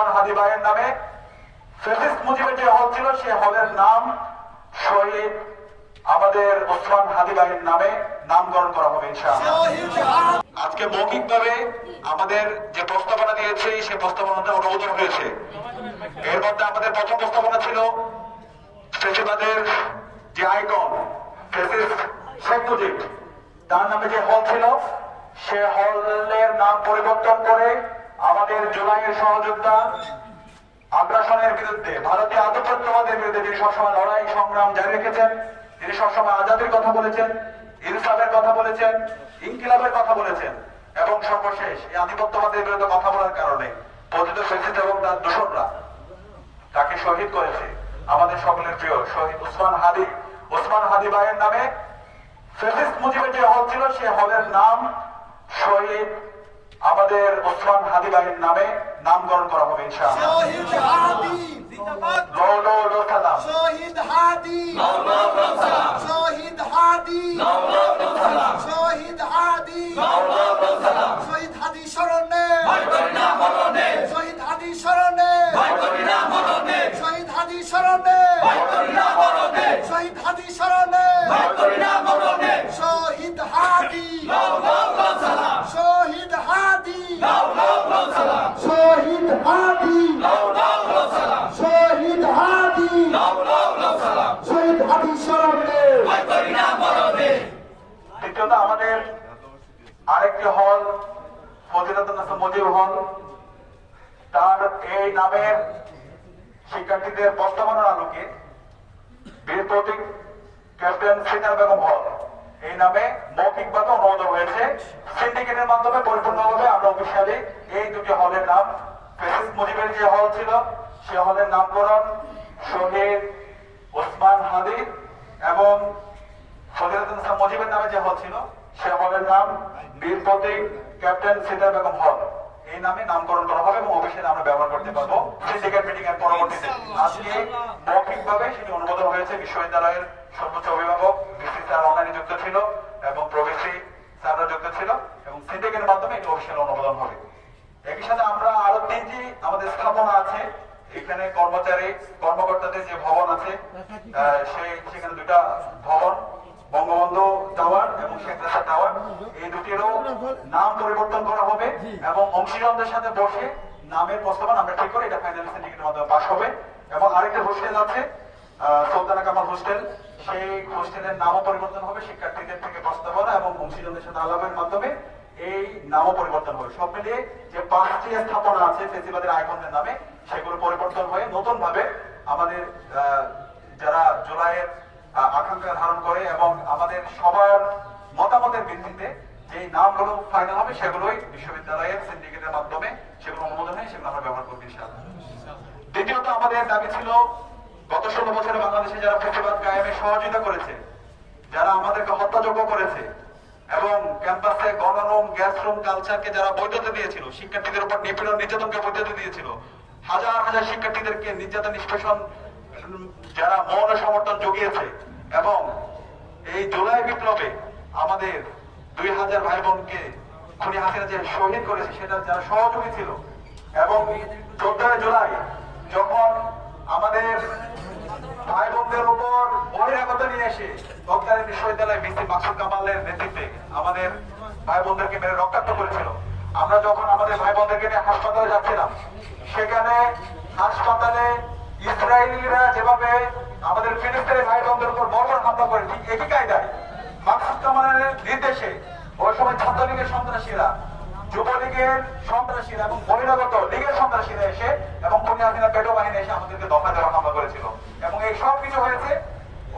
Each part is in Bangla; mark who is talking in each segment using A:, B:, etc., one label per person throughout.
A: ওসমান হাদি ভাইয়ের নামে ফেসিস্ট মুজিবের যে হল ছিল, সে হলের নাম শহীদ আমাদের ওসমান হাদি ভাইয়ের নামে নামকরণ করা হবে আজকে মৌখিকভাবে আমাদের যে প্রস্তাবনা দিয়েছে, সেই প্রস্তাবনাটা অনুমোদন হয়েছে। এর মধ্যে আমাদের প্রথম প্রস্তাবনা ছিল ফেসিবাদের যে আইকন ফেসিস শেখ মুজিব, তার নামে যে হল ছিল, সে হলের নাম পরিবর্তন করে আমাদের জুলাইয়ের সহযোদ্ধা আগ্রাসনের বিরুদ্ধে ভারতীয় আধিপত্যবাদের বিরুদ্ধে যিনি সবসময় লড়াই, সংগ্রাম জারি রেখেছেন, তিনি সবসময় আজাদের কথা বলেছেন, ইনসাফের কথা বলেছেন, ইনকিলাবের কথা বলেছেন এবং সর্বশেষ এই আধিপত্যবাদের বিরুদ্ধে কথা বলার কারণে পতিত ফেসিত এবং তার দূষণরা তাকে শহীদ করেছে। আমাদের সকলের প্রিয় শহীদ ওসমান হাদি। ওসমান হাদি ভাইয়ের নামে ফেসিস্ট মুজিবের যে হল ছিল, সে হলের নাম শহীদ আমাদের ওসমান হাদি ভাইয়ের নামে নামকরণ করা হবে ইনশাআল্লাহ
B: শহীদ হাদি
A: লো লো লো সালাম
B: শহীদ হাদি শহীদ হাদি শহীদ হাদি শহীদ হাদি স্মরণে শহীদ হাদি স্মরণে শহীদ হাদি স্মরণে শহীদ হাদি স্মরণে শহীদ হাদি শহীদ হাদি শহীদ হাদি শহীদ হাদি শহীদ হাদি স্মরণে
A: দ্বিতীয়ত আমাদের আরেকটি হল নাসর মুজিব হল। তার এই নামের শিক্ষার্থীদের প্রস্তাবনার আলোকে ক্যাপ্টেন বেগম হল। এই নামে মৌখিকভাবে অনুমোদন হয়েছে। সিন্ডিকেটের মাধ্যমে পরিপূর্ণভাবে আমরা অফিসিয়ালি এই দুটি হলের নাম ফেসিস মুজিবের যে হল ছিল, সে হলের নামকরণ শহীদ ওসমান হাদি এবং মুজিবের নামে যে হল ছিল, সে হলের নাম বীর প্রতীক ক্যাপ্টেন সিদার বেগম হল। এই নামে নামকরণ করা হবে এবং অফিসিয়ালি আমরা ব্যবহার করতে পারব। সিন্ডিকেট মিটিং এর পরবর্তীতে। আজকে মৌখিকভাবে সেটি অনুমোদন হয়েছে বিশ্ববিদ্যালয়ের সর্বোচ্চ অভিভাবক ভিসি স্যার অনলাইনে যুক্ত ছিল এবং প্রবেশী স্যাররা যুক্ত ছিল এবং সিন্ডিকেটের মাধ্যমে এটি অফিসিয়াল অনুমোদন হবে। একই সাথে আমরা আরও তিনটি আমাদের স্থাপনা আছে। এখানে কর্মচারী, কর্মকর্তাদের যে ভবন আছে সেই সেখানে দুটা ভবন। বঙ্গবন্ধু টাওয়ার এবং শেখ রাসেল টাওয়ার, এই দুটিরও নাম পরিবর্তন করা হবে এবং অংশীদারদের সাথে বসে নামের প্রস্তাবনা আমরা ঠিক করে এটা ফাইনাল সিন্ডিকেটের মাধ্যমে পাস হবে। এবং আরেকটা হোস্টেল আছে সুলতানা কামাল হোস্টেল সেই হোস্টেলের নামও পরিবর্তন হবে, শিক্ষার্থীদের থেকে প্রস্তাবনা এবং অংশীদারদের সাথে আলাপের মাধ্যমে এই নামও পরিবর্তন হবে। সব মিলিয়ে যে পাঁচটি স্থাপনা আছে ফেসিবাদের আইকনের নামে, সেগুলো পরিবর্তন হয়ে নতুন ভাবে আমাদের যারা জুলাইয়ের আকাঙ্ক্ষা ধারণ করে এবং আমাদের সবার মতামতের ভিত্তিতে যে নামগুলো ফাইনাল হবে সেগুলোই বিশ্ববিদ্যালয়ের সিন্ডিকেটের মাধ্যমে সেগুলো অনুমোদন হয়, সেগুলো আমরা ব্যবহার করব দ্বিতীয়ত আমাদের দাবি ছিল, গত ষোলো বছরে বাংলাদেশে যারা প্রতিবাদ কায়েমে সহযোগিতা করেছে, যারা আমাদেরকে হত্যাযোগ্য করেছে এবং ক্যাম্পাসে গণরুম গ্যাস রুম কালচারকে যারা বৈধতা দিয়েছিল, শিক্ষার্থীদের উপর নিপীড়ন, নির্যাতনকে বৈধতা দিয়েছিল, হাজার হাজার শিক্ষার্থীদেরকে নির্যাতন, নিষ্পেষণ যারা মৌন সমর্থন জুগিয়েছে এবং এই জুলাই বিপ্লবে আমাদের দুই হাজার ভাই বোনকে খুনি হাসিনা যে শহীদ করেছে, সেটা যারা সহযোগী ছিল এবং চোদ্দই জুলাই যখন আমাদের ভাই বোনদের উপর বহিরাগত নিয়ে এসে তৎকালীন বিশ্ববিদ্যালয় ভিসি মাসুদ কামালের নেতৃত্বে আমাদের ভাই বোনদেরকে মেরে রক্তাক্ত করেছিল, আমরা যখন আমাদের ভাই বোনদেরকে নিয়ে হাসপাতালে যাচ্ছিলাম, সেখানে হাসপাতালে ইসরায়েলিরা যেভাবে আমাদের ফিলিস্তিনের ভাই বোনদের উপর বর্বর হামলা করে, ঠিক একই কায়দায়। মাকসুদ কামালের নির্দেশে ওই সময় ছাত্রলীগের সন্ত্রাসীরা, যুবলীগের সন্ত্রাসীরা এবং বহিরাগত লীগের সন্ত্রাসীরা এসে এবং খুনি হাসিনা পেটো বাহিনী এসে আমাদেরকে দফা দেওয়া হামলা করেছিল। এবং এই সব কিছু হয়েছে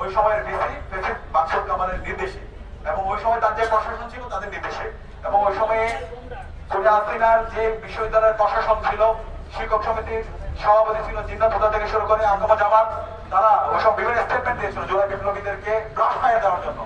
A: ওই সময়ের ভিসি প্রেসিড মাকসুদ কামালের নির্দেশে। এবং ওই সময় তার যে প্রশাসন ছিল, তাদের নির্দেশে। এবং ওই সময়ে হাসিনার যে বিশ্ববিদ্যালয়ের প্রশাসন ছিল শিক্ষক সমিতির সভাপতি ছিল জিন্নাত হুদা থেকে শুরু করে আন্দোলন জামাত, তারা ওসব বিভিন্ন স্টেটমেন্ট দিয়েছিল জুলাই বিপ্লবীদেরকে ব্রাশ দেওয়ার জন্য।